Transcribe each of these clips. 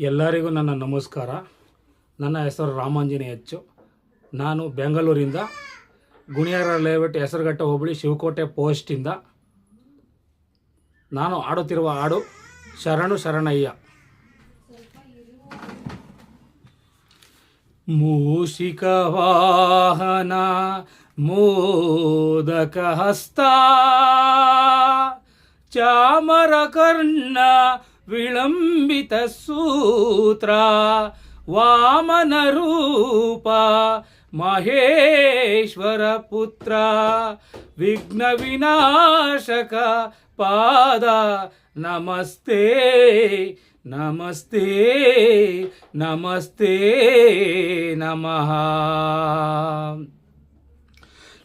ಎಲ್ಲರಿಗೂ ನನ್ನ ನಮಸ್ಕಾರ. ನನ್ನ ಹೆಸರು ರಾಮಾಂಜನೇಯ ಹೆಚ್ಚು ನಾನು ಬೆಂಗಳೂರಿಂದ ಗುಣಿಯಾರ ಲೇಔಟ್ ಹೆಸರುಘಟ್ಟ ಹೋಬಳಿ ಶಿವಕೋಟೆ ಪೋಸ್ಟಿಂದ ನಾನು ಆಡುತ್ತಿರುವ ಹಾಡು ಶರಣು ಶರಣಯ್ಯ. ಮೂಷಿಕ ವಾಹನ, ಮೋದಕ ಹಸ್ತ, ಚಾಮರ ಕರ್ಣ విళంబిత సూత్ర వామన రూప మహేశ్వర పుత్ర విఘ్న వినాశక పాద నమస్తే నమస్తే నమస్తే నమ.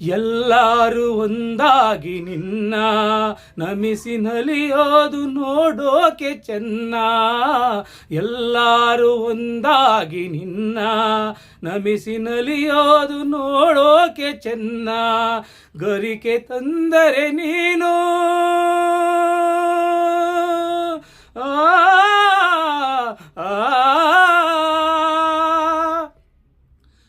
ಎಲ್ಲರೂ ಒಂದಾಗಿ ನಿನ್ನ ನಮಿಸಿ ನಲಿಯೋದು ನೋಡೋಕೆ ಚೆನ್ನ. ಎಲ್ಲರೂ ಒಂದಾಗಿ ನಿನ್ನ ನಮಿಸಿ ನಲಿಯೋದು ನೋಡೋಕೆ ಚೆನ್ನ. ಗರಿಕೆ ತಂದರೆ ನೀನು.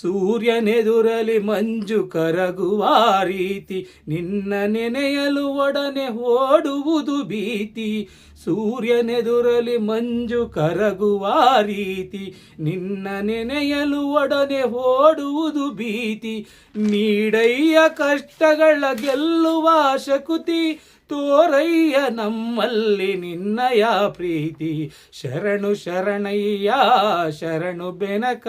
ಸೂರ್ಯನೆದುರಲಿ ಮಂಜು ಕರಗುವ ರೀತಿ ನಿನ್ನ ನೆನೆಯಲು ಒಡನೆ ಓಡುವುದು ಭೀತಿ. ಸೂರ್ಯನೆದುರಲಿ ಮಂಜು ಕರಗುವ ರೀತಿ ನಿನ್ನ ನೆನೆಯಲು ಒಡನೆ ಓಡುವುದು ಭೀತಿ. ನೀಡಯ್ಯ ಕಷ್ಟಗಳ ಗೆಲ್ಲುವ ಶಕುತಿ ತೋರಯ್ಯ ನಮ್ಮಲ್ಲಿ ನಿನ್ನಯ ಪ್ರೀತಿ. ಶರಣು ಶರಣಯ್ಯ, ಶರಣು ಬೆನಕ,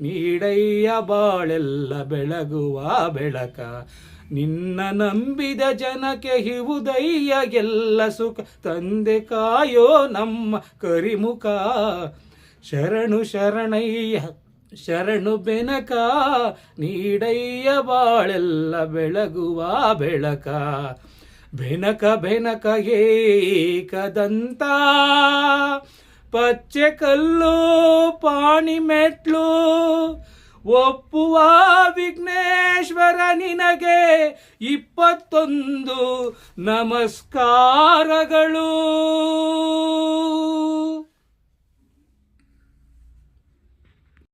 ನೀಡಯ್ಯ ಬಾಳೆಲ್ಲ ಬೆಳಗುವ ಬೆಳಕ. ನಿನ್ನ ನಂಬಿದ ಜನಕ್ಕೆ ಹಿವುದಯ್ಯ ಎಲ್ಲ ಸುಖ. ತಂದೆ ಕಾಯೋ ನಮ್ಮ ಕರಿಮುಖ. ಶರಣು ಶರಣಯ್ಯ, ಶರಣು ಬೆನಕ, ನೀಡಯ್ಯ ಬಾಳೆಲ್ಲ ಬೆಳಗುವ ಬೆಳಕ. ಬೆನಕ ಬೆನಕ ಏಕದಂತ. ಪಚ್ಚೆ ಕಲ್ಲು ಪಾಣಿ ಮೆಟ್ಲು ಒಪ್ಪುವ ವಿಘ್ನೇಶ್ವರ ನಿನಗೆ ಇಪ್ಪತ್ತೊಂದು ನಮಸ್ಕಾರಗಳು.